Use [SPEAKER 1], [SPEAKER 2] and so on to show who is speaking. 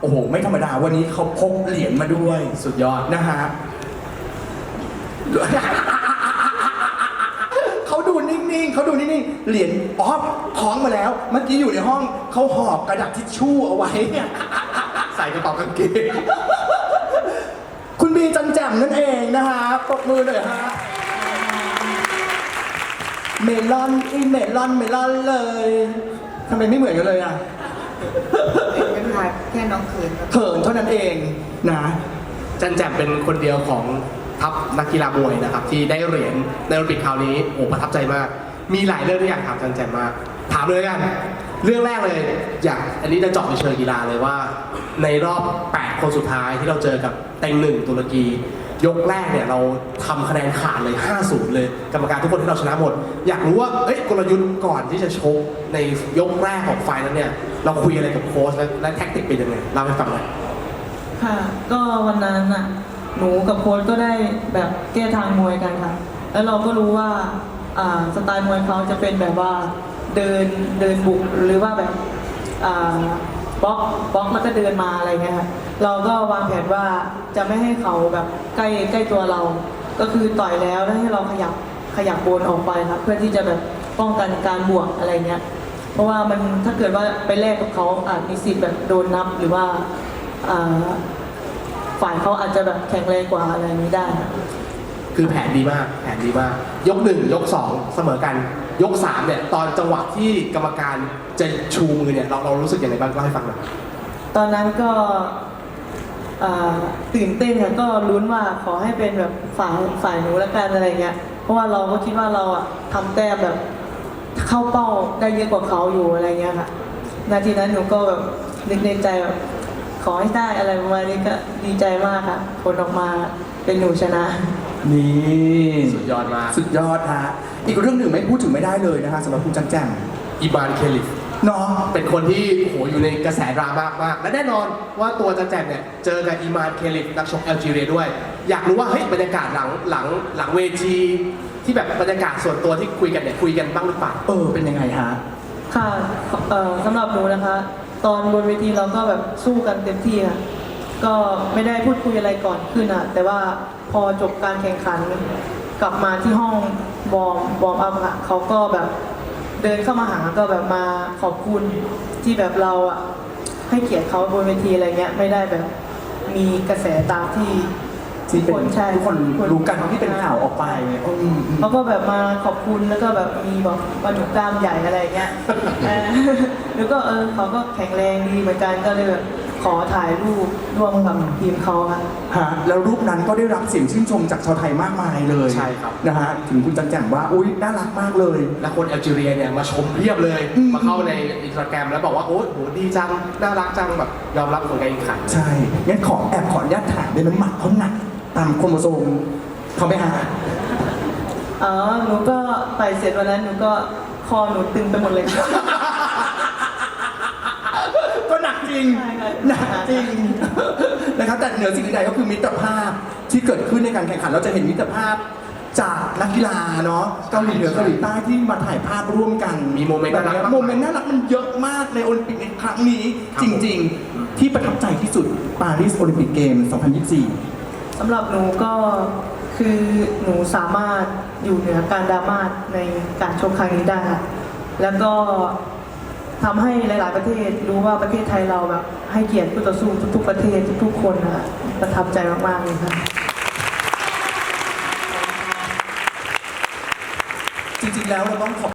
[SPEAKER 1] โอ้โห ไม่ธรรมดาวันนี้เขาพกเหรียญมาด้วย
[SPEAKER 2] สุดยอด
[SPEAKER 1] นะฮะ เขาดูนิ่งๆเขาดูนิ่งๆเหรียญอ๋อท้องมาแล้ว เมื่อกี้อยู่ในห้องเขาหอบกระดาษทิชชู่เอาไว้
[SPEAKER 2] ใส่กระเป๋ากางเกง
[SPEAKER 1] คุณบีจันแจ่มนั่นเองนะฮะปรบมือหน่อยฮะเมลอนอีเมลอนเมลอนเลยทำไมไม่เหมือนกันเลยอะ
[SPEAKER 3] เป็นค่ะแค่น้องเขินครับ
[SPEAKER 1] เขินเท่านั้นเองนะ
[SPEAKER 2] จันแจ่มเป็นคนเดียวของทัพนักกีฬามวยนะครับ ที่ได้เหรียญในโอลิมปิกคราวนี้โอ้ประทับใจมาก มีหลายเรื่องที่อยากถามจันแจ่มมากถามเลยกัน เรื่องแรกเลย อยากอันนี้จะเจาะในเชิงกีฬาเลยว่า ในรอบ 8 คนสุดท้ายที่เราเจอกับเต็งหนึ่งตุรกี ยกแรกเนี่ยเราทำคะแนนขาดเลย 5-0 เลย กรรมการทุกคนที่เราชนะหมด อยากรู้ว่าเอ้ยกลยุทธ์ก่อนที่จะชกในยกแรกของไฟล์นั้นเนี่ยเราคุยอะไรกับโค้ชและและแท็กติกเป็นยังไงเล่าให้ฟังหน่อย
[SPEAKER 4] ค่ะ ก็วันนั้นน่ะ หนูกับโค้ชก็ได้แบบแก้ทางมวยกันค่ะ แล้วเราก็รู้ว่าอ่าสไตล์มวยเขาจะเป็นแบบว่าเดินเดินบุกหรือว่าแบบอ่า บล็อกบล็อกแล้วก็เดินมาอะไรเงี้ยค่ะเราก็วางแผนว่าจะไม่ให้เขาแบบใกล้ใกล้ตัวเรา ก็คือต่อยแล้วแล้วให้เราขยับขยับโบนออกไปครับ เพื่อที่จะแบบป้องกันการบวกอะไรเงี้ย เพราะว่ามันถ้าเกิดว่าไปแลกกับเขาอาจมีสิทธิ์แบบโดนนับหรือว่าฝ่ายเขาอาจจะแบบแข็งแรงกว่าอะไรนี้ได้
[SPEAKER 2] คือแผนดีมาก แผนดีมาก ยกหนึ่งยกสองเสมอกัน ยกสามเนี่ยตอนจังหวะที่กรรมการจะชูมือเนี่ยเราเรารู้สึกยังไงบ้างเล่าให้ฟังหน่อย
[SPEAKER 4] ตอนนั้นก็อ่าตื่นเต้นค่ะก็ลุ้นว่าขอให้เป็นแบบฝ่ายฝ่ายหนูละกันอะไรเงี้ย เพราะว่าเราก็คิดว่าเราอะทำแต้มแบบเข้าเป้าได้เยอะกว่าเขาอยู่อะไรเงี้ยค่ะ นาทีนั้นหนูก็แบบนึกในใจแบบขอให้ได้อะไรประมาณนี้ก็ดีใจมากค่ะ ผลออกมาเป็นหนูชนะ
[SPEAKER 1] นี่
[SPEAKER 2] สุดยอดมาก
[SPEAKER 1] สุดยอดฮะอีกเรื่องหนึ่งไม่พูดถึงไม่ได้เลยนะฮะสำหรับคุณจันแจ่ม
[SPEAKER 2] อีบานเคลิฟ
[SPEAKER 1] เนาะ
[SPEAKER 2] เป็นคนที่โอ้โหอยู่ในกระแสดราม่ามาก และแน่นอนว่าตัวจันแจมเนี่ยเจอกับอีมานเคลิฟนักชกแอลจีเรียด้วย อยากรู้ว่าเฮ้ยบรรยากาศหลังหลังหลังเวที ที่แบบบรรยากาศส่วนตัวที่คุยกันเนี่ยคุยกันบ้างหรือเปล่า
[SPEAKER 1] เออเป็นยังไงฮะ
[SPEAKER 4] ค่ะเอ่อสำหรับหนูนะคะ ตอนบนเวทีเราก็แบบสู้กันเต็มที่ค่ะ ก็ไม่ได้พูดคุยอะไรก่อนขึ้นอะแต่ว่าพอจบการแข่งขัน กลับมาที่ห้องบอมบอมอัพค่ะเขาก็แบบเดินเข้ามาหาก็แบบมาขอบคุณที่แบบเราอะให้เกียรติเขาบนเวทีอะไรเงี้ยไม่ได้แบบมีกระแสตามที่
[SPEAKER 1] ที่เป็น
[SPEAKER 4] ใช่
[SPEAKER 1] ทุกคนรู้กันที่เป็นข่าวออกไปอืมอืม
[SPEAKER 4] เขาก็แบบมาขอบคุณแล้วก็แบบมีบอกว่าหนูกล้ามใหญ่อะไรเงี้ยเออแล้วก็เออเขาก็แข็งแรงดีเหมือนกันก็เลยแบบ ขอถ่ายรูปร่วมกับทีมเขาค่ะ
[SPEAKER 1] ฮะแล้วรูปนั้นก็ได้รับเสียงชื่นชมจากชาวไทยมากมายเลย
[SPEAKER 2] ใช่ครับ
[SPEAKER 1] นะฮะถึงคุณจันแจ่มว่าอุ้ยน่ารักมากเลย
[SPEAKER 2] และคนแอลจีเรียเนี่ยมาชมเพียบเลย
[SPEAKER 1] อืม
[SPEAKER 2] มาเข้าในอินสตาแกรมแล้วบอกว่า โอ้ยโหดีจัง น่ารักจังแบบยอมรับผลการแข่งขัน
[SPEAKER 1] ใช่งั้นขอแอบขออนุญาตถามได้ไหมหมัดเขาหนักตามโครโมโซมเขาไหมฮะ
[SPEAKER 4] อ๋อ หนูก็ไปเสร็จวันนั้นหนูก็คอหนูตึงไปหมดเลยค่ะ
[SPEAKER 1] ก็หนัก จริง
[SPEAKER 4] ใช่ค่ะ
[SPEAKER 1] หนักจริงนะครับแต่เหนือสิ่งใดก็คือมิตรภาพที่เกิดขึ้นในการแข่งขันเราจะเห็นมิตรภาพจากนักกีฬาเนาะเกาหลีเหนือเกาหลีใต้ที่มาถ่ายภาพร่วมกัน
[SPEAKER 2] มีโมเมนต์น่ารักมากมาย
[SPEAKER 1] โมเมนต์น่ารักมันเยอะมากในโอลิมปิกในครั้งนี้ จริง ๆ ที่ประทับใจที่สุดปารีสโอลิมปิกเกม 2024
[SPEAKER 4] สำหรับหนูก็คือหนูสามารถอยู่เหนือการดราม่าในการชกครั้งนี้ได้ค่ะแล้วก็ ทำให้หลายๆประเทศรู้ว่าประเทศไทยเราแบบให้เกียรติผู้ต่อสู้ทุก ๆ ประเทศทุกๆคนนะคะประทับใจมากๆเลยค่ะ
[SPEAKER 1] จริงๆแล้วเราต้องขอบ